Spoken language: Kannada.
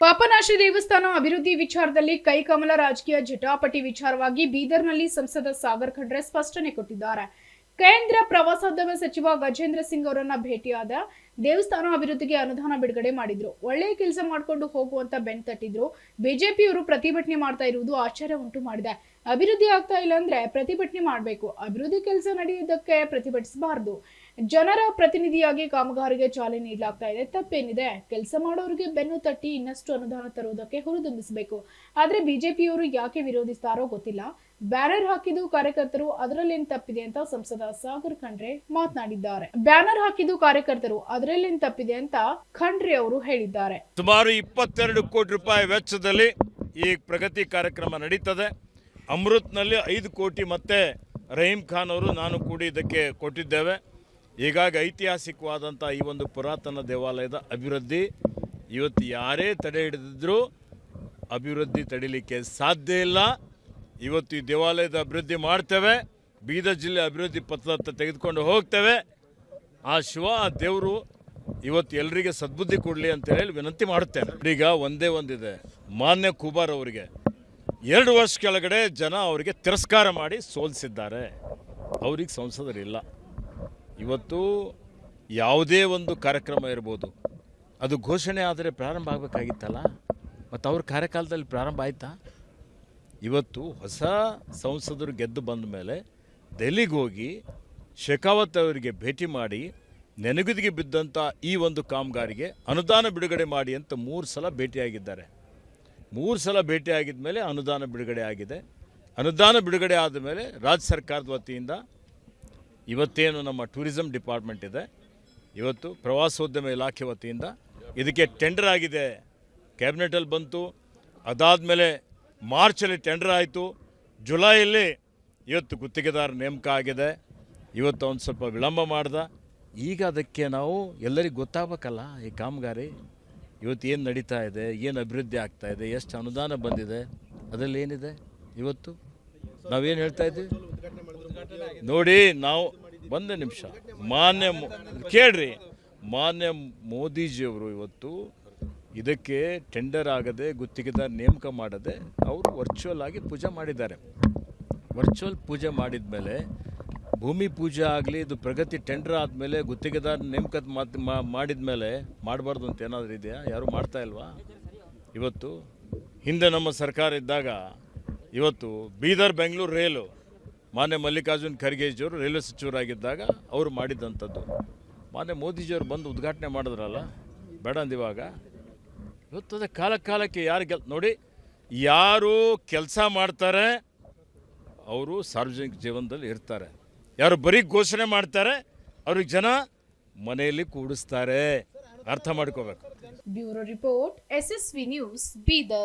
ಮೀನಾಕ್ಷಿ ದೇವಸ್ಥಾನ ಅಭಿವೃದ್ಧಿ ವಿಚಾರದಲ್ಲಿ ಕೈಕಮಲ ರಾಜಕೀಯ ಜಟಾಪಟಿ ವಿಚಾರವಾಗಿ ಬೀದರ್ನಲ್ಲಿ ಸಂಸದ ಸಾಗರ್ ಖಂಡ್ರೆ ಸ್ಪಷ್ಟನೆ ಕೊಟ್ಟಿದ್ದಾರೆ. ಕೇಂದ್ರ ಪ್ರವಾಸೋದ್ಯಮ ಸಚಿವ ಗಜೇಂದ್ರ ಸಿಂಗ್ ಅವರನ್ನ ಭೇಟಿಯಾದ ದೇವಸ್ಥಾನ ಅಭಿವೃದ್ಧಿಗೆ ಅನುದಾನ ಬಿಡುಗಡೆ ಮಾಡಿದ್ರು. ಒಳ್ಳೆಯ ಕೆಲಸ ಮಾಡ್ಕೊಂಡು ಹೋಗುವಂತ ಬೆನ್ ತಟ್ಟಿದ್ರು. ಬಿಜೆಪಿಯವರು ಪ್ರತಿಭಟನೆ ಮಾಡ್ತಾ ಇರುವುದು ಆಶ್ಚರ್ಯ ಉಂಟು ಮಾಡಿದೆ. ಅಭಿವೃದ್ಧಿ ಆಗ್ತಾ ಇಲ್ಲ ಅಂದ್ರೆ ಪ್ರತಿಭಟನೆ ಮಾಡಬೇಕು. ಅಭಿವೃದ್ಧಿ ಕೆಲಸ ನಡೆಯುವುದಕ್ಕೆ ಪ್ರತಿಭಟಿಸಬಾರದು. ಜನರ ಪ್ರತಿನಿಧಿಯಾಗಿ ಕಾಮಗಾರಿಗೆ ಚಾಲನೆ ನೀಡಲಾಗ್ತಾ ಇದೆ. ತಪ್ಪೇನಿದೆ? ಕೆಲಸ ಮಾಡೋರಿಗೆ ಬೆನ್ನು ತಟ್ಟಿ ಇನ್ನಷ್ಟು ಅನುದಾನ ತರುವುದಕ್ಕೆ ಹುರಿದುಂಬಿಸಬೇಕು. ಆದ್ರೆ ಬಿಜೆಪಿಯವರು ಯಾಕೆ ವಿರೋಧಿಸ್ತಾರೋ ಗೊತ್ತಿಲ್ಲ. ಬ್ಯಾನರ್ ಹಾಕಿದ್ದು ಕಾರ್ಯಕರ್ತರು, ಅದರಲ್ಲೇನ್ ತಪ್ಪಿದೆ ಅಂತ ಸಂಸದ ಸಾಗರ್ ಖಂಡ್ರೆ ಮಾತನಾಡಿದ್ದಾರೆ. ಬ್ಯಾನರ್ ಹಾಕಿದ್ದು ಕಾರ್ಯಕರ್ತರು ಅದರಲ್ಲೇನ್ ತಪ್ಪಿದೆ ಅಂತ ಖಂಡ್ರೆ ಅವರು ಹೇಳಿದ್ದಾರೆ. ಸುಮಾರು ಇಪ್ಪತ್ತೆರಡು ಕೋಟಿ ರೂಪಾಯಿ ವೆಚ್ಚದಲ್ಲಿ ಈ ಪ್ರಗತಿ ಕಾರ್ಯಕ್ರಮ ನಡೀತದೆ. ಅಮೃತ್ನಲ್ಲಿ ಐದು ಕೋಟಿ ಮತ್ತೆ ರಹೀಂ ಖಾನ್ ಅವರು ನಾನು ಕೂಡಿ ಇದಕ್ಕೆ ಕೊಟ್ಟಿದ್ದೇವೆ. ಹೀಗಾಗಿ ಐತಿಹಾಸಿಕವಾದಂಥ ಈ ಒಂದು ಪುರಾತನ ದೇವಾಲಯದ ಅಭಿವೃದ್ಧಿ, ಇವತ್ತು ಯಾರೇ ತಡೆ ಹಿಡಿದಿದ್ರೂ ಅಭಿವೃದ್ಧಿ ತಡಿಲಿಕ್ಕೆ ಸಾಧ್ಯ ಇಲ್ಲ. ಇವತ್ತು ಈ ದೇವಾಲಯದ ಅಭಿವೃದ್ಧಿ ಮಾಡ್ತೇವೆ. ಬೀದರ್ ಜಿಲ್ಲೆ ಅಭಿವೃದ್ಧಿ ಪತ್ರ ತೆಗೆದುಕೊಂಡು ಹೋಗ್ತೇವೆ. ಆ ಶಿವ, ಆ ದೇವರು ಇವತ್ತು ಎಲ್ಲರಿಗೆ ಸದ್ಬುದ್ಧಿ ಕೊಡಲಿ ಅಂತ ಹೇಳಿ ವಿನಂತಿ ಮಾಡುತ್ತೇನೆ. ಈಗ ಒಂದೇ ಒಂದಿದೆ. ಮಾನ್ಯ ಕುಬಾರ್ ಅವರಿಗೆ. ಎರಡು ವರ್ಷ ಕೆಳಗಡೆ ಜನ ಅವರಿಗೆ ತಿರಸ್ಕಾರ ಮಾಡಿ ಸೋಲಿಸಿದ್ದಾರೆ. ಅವ್ರಿಗೆ ಸಂಸದರಿಲ್ಲ ಇವತ್ತು ಯಾವುದೇ ಒಂದು ಕಾರ್ಯಕ್ರಮ ಇರ್ಬೋದು. ಅದು ಘೋಷಣೆ ಆದರೆ ಪ್ರಾರಂಭ ಆಗಬೇಕಾಗಿತ್ತಲ್ಲ? ಮತ್ತು ಅವ್ರ ಕಾರ್ಯಕಾಲದಲ್ಲಿ ಪ್ರಾರಂಭ ಆಯಿತಾ? ಇವತ್ತು ಹೊಸ ಸಂಸದರು ಗೆದ್ದು ಬಂದ ಮೇಲೆ ದೆಹಲಿಗೆ ಹೋಗಿ ಶೆಖಾವತ್ ಅವರಿಗೆ ಭೇಟಿ ಮಾಡಿ, ನೆನಗುದಿಗೆ ಬಿದ್ದಂಥ ಈ ಒಂದು ಕಾಮಗಾರಿಗೆ ಅನುದಾನ ಬಿಡುಗಡೆ ಮಾಡಿ ಅಂತ ಮೂರು ಸಲ ಭೇಟಿಯಾಗಿದ್ದಾರೆ. ಮೂರು ಸಲ ಭೇಟಿಯಾಗಿದ್ದ ಮೇಲೆ ಅನುದಾನ ಬಿಡುಗಡೆ ಆಗಿದೆ. ಅನುದಾನ ಬಿಡುಗಡೆ ಆದ ಮೇಲೆ ರಾಜ್ಯ ಸರ್ಕಾರದ ವತಿಯಿಂದ ಇವತ್ತೇನು ನಮ್ಮ ಟೂರಿಸಂ ಡಿಪಾರ್ಟ್ಮೆಂಟ್ ಇದೆ. ಇವತ್ತು ಪ್ರವಾಸೋದ್ಯಮ ಇಲಾಖೆ ವತಿಯಿಂದ ಇದಕ್ಕೆ ಟೆಂಡರ್ ಆಗಿದೆ. ಕ್ಯಾಬಿನೆಟಲ್ಲಿ ಬಂತು. ಅದಾದಮೇಲೆ ಮಾರ್ಚಲ್ಲಿ ಟೆಂಡರ್ ಆಯಿತು. ಜುಲೈಯಲ್ಲಿ ಇವತ್ತು ಗುತ್ತಿಗೆದಾರ ನೇಮಕ ಆಗಿದೆ. ಇವತ್ತು ಒಂದು ಸ್ವಲ್ಪ ವಿಳಂಬ ಮಾಡ್ದ. ಈಗ ಅದಕ್ಕೆ ನಾವು ಎಲ್ಲರಿಗೂ ಗೊತ್ತಾಗಬೇಕಲ್ಲ ಈ ಕಾಮಗಾರಿ, ಇವತ್ತು ಏನು ನಡೀತಾ ಇದೆ, ಏನು ಅಭಿವೃದ್ಧಿ ಆಗ್ತಾ ಇದೆ, ಎಷ್ಟು ಅನುದಾನ ಬಂದಿದೆ, ಅದರಲ್ಲಿ ಏನಿದೆ ಇವತ್ತು? ನಾವೇನು ಹೇಳ್ತಾ ಇದ್ದೀವಿ ನೋಡಿ, ನಾವು ಒಂದು ನಿಮಿಷ. ಮಾನ್ಯ ಕೇಳ್ರಿ, ಮಾನ್ಯ ಮೋದಿಜಿಯವರು ಇವತ್ತು ಇದಕ್ಕೆ ಟೆಂಡರ್ ಆಗದೆ, ಗುತ್ತಿಗೆದಾರ ನೇಮಕ ಮಾಡದೆ, ಅವರು ವರ್ಚುವಲ್ ಆಗಿ ಪೂಜೆ ಮಾಡಿದ್ದಾರೆ. ವರ್ಚುವಲ್ ಪೂಜೆ ಮಾಡಿದ ಮೇಲೆ ಭೂಮಿ ಪೂಜೆ ಆಗಲಿ, ಇದು ಪ್ರಗತಿ ಟೆಂಡರ್ ಆದಮೇಲೆ ಗುತ್ತಿಗೆದಾರ ನೇಮಕದ ಮಾತು ಮಾಡಿದ ಮೇಲೆ ಮಾಡಬಾರ್ದು ಅಂತ ಏನಾದರೂ ಇದೆಯಾ? ಯಾರು ಮಾಡ್ತಾ ಇಲ್ವಾ? ಇವತ್ತು ಹಿಂದೆ ನಮ್ಮ ಸರ್ಕಾರ ಇದ್ದಾಗ ಇವತ್ತು ಬೀದರ್ ಬೆಂಗಳೂರು ರೈಲು, ಮಾನ್ಯ ಮಲ್ಲಿಕಾರ್ಜುನ್ ಖರ್ಗೆಜಿಯವರು ರೈಲ್ವೆ ಸಚಿವರಾಗಿದ್ದಾಗ ಅವರು ಮಾಡಿದ್ದಂಥದ್ದು. ಮಾನ್ಯ ಮೋದಿಜಿಯವರು ಬಂದು ಉದ್ಘಾಟನೆ ಮಾಡಿದ್ರಲ್ಲ, ಬೇಡ ಅಂದಿವಾಗ ಇವತ್ತು ಅದೇ ಕಾಲ ಕಾಲಕ್ಕೆ ಯಾರು ಗೆಲ್ ನೋಡಿ, ಯಾರು ಕೆಲಸ ಮಾಡ್ತಾರೆ, ಅವರು ಸಾರ್ವಜನಿಕ ಜೀವನದಲ್ಲಿ ಇರ್ತಾರೆ. ಯಾರು ಬರೀ ಘೋಷಣೆ ಮಾಡ್ತಾರೆ, ಅವ್ರಿಗೆ ಜನ ಮನೆಯಲ್ಲಿ ಕೂಡಿಸ್ತಾರೆ. ಅರ್ಥ ಮಾಡ್ಕೋಬೇಕು. Bureau report, SSV news, Bidar.